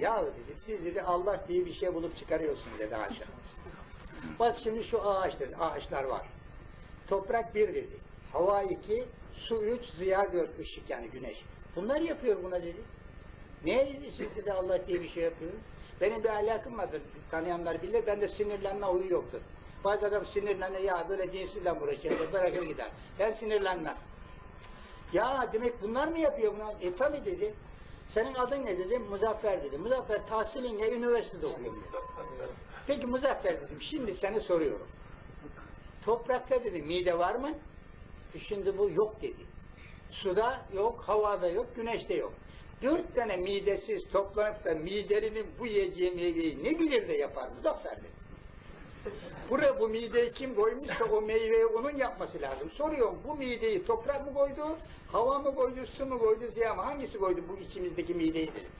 Ya dedi siz dedi Allah diye bir şey bulup çıkarıyorsunuz dedi aşağı. Bak şimdi şu ağaç dedi, ağaçlar var. Toprak bir dedi. Hava iki, su üç, ziya dört, ışık yani güneş. Bunlar yapıyor buna dedi. Niye dedi siz dedi Allah diye bir şey yapıyor? Benim bir alakam vardır, tanıyanlar bilir, bende sinirlenme huyu yoktur. Bazı adam sinirlenir, ya böyle dinsizle uğraşıyor, bırakır gider. Ben sinirlenmem. Ya demek bunlar mı yapıyor bunu? E tabi dedi. Senin adın ne dedi? Muzaffer dedi. Muzaffer tahsilin ne? Üniversitede okuyorum dedi. Peki Muzaffer dedim. Şimdi seni soruyorum. Toprakta dedi mide var mı? E Şimdi bu yok dedi. Suda yok, havada yok, güneşte yok. Dört tane midesiz toplanıp da miderinin bu yiyeceği meyveyi ne bilir de yapar Muzaffer dedi. Buraya bu mideyi kim koymuşsa o meyveyi onun yapması lazım. Soruyorum bu mideyi toprak mı koydu, hava mı koydu, su mu koydu, ziya mı? Hangisi koydu bu içimizdeki mideyi dedim.